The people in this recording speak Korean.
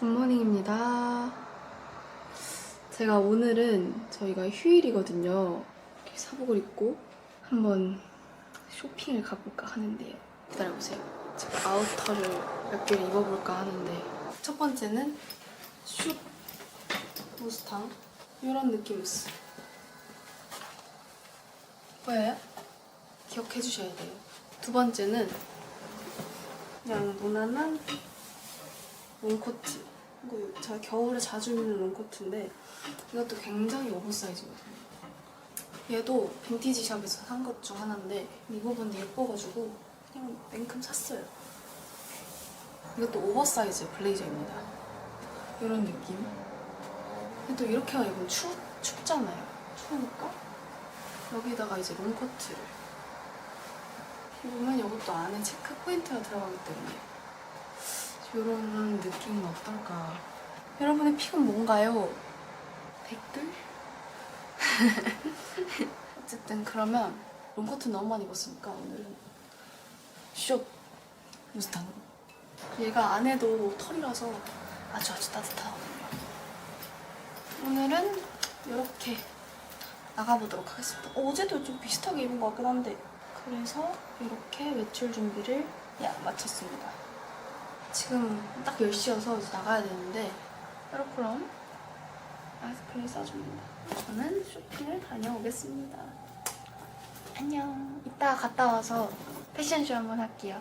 굿모닝입니다. 제가 오늘은 저희가 휴일이거든요. 이렇게 사복을 입고 한번 쇼핑을 가볼까 하는데요. 기다려보세요. 제가 아우터를 몇 개를 입어볼까 하는데 첫 번째는 슛 무스탕 이런 느낌이었어요. 보여요? 기억해 주셔야 돼요. 두 번째는 그냥 무난한 롱코트. 이거 제가 겨울에 자주 입는 롱코트인데 이것도 굉장히 오버사이즈거든요. 얘도 빈티지 샵에서 산 것 중 하나인데 이 부분이 예뻐가지고 그냥 냉큼 샀어요. 이것도 오버사이즈 블레이저입니다. 이런 느낌. 또 이렇게 입으면 추, 춥잖아요. 추우니까 여기다가 이제 롱코트를 입으면 이것도 안에 체크 포인트가 들어가기 때문에 이런 느낌은 어떨까? 여러분의 픽은 뭔가요? 댓글? 어쨌든 그러면 롱코트 너무 많이 입었으니까 오늘은 숏 무스탕으로 얘가 안에도 털이라서 아주 아주 따뜻하거든요 오늘은 이렇게 나가보도록 하겠습니다 어, 어제도 좀 비슷하게 입은 것 같긴 한데 그래서 이렇게 외출 준비를 야, 마쳤습니다 지금 딱 10시여서 이제 나가야 되는데 여러분 마스크를 써줍니다. 저는 쇼핑을 다녀오겠습니다. 안녕. 이따 갔다 와서 패션쇼 한번 할게요.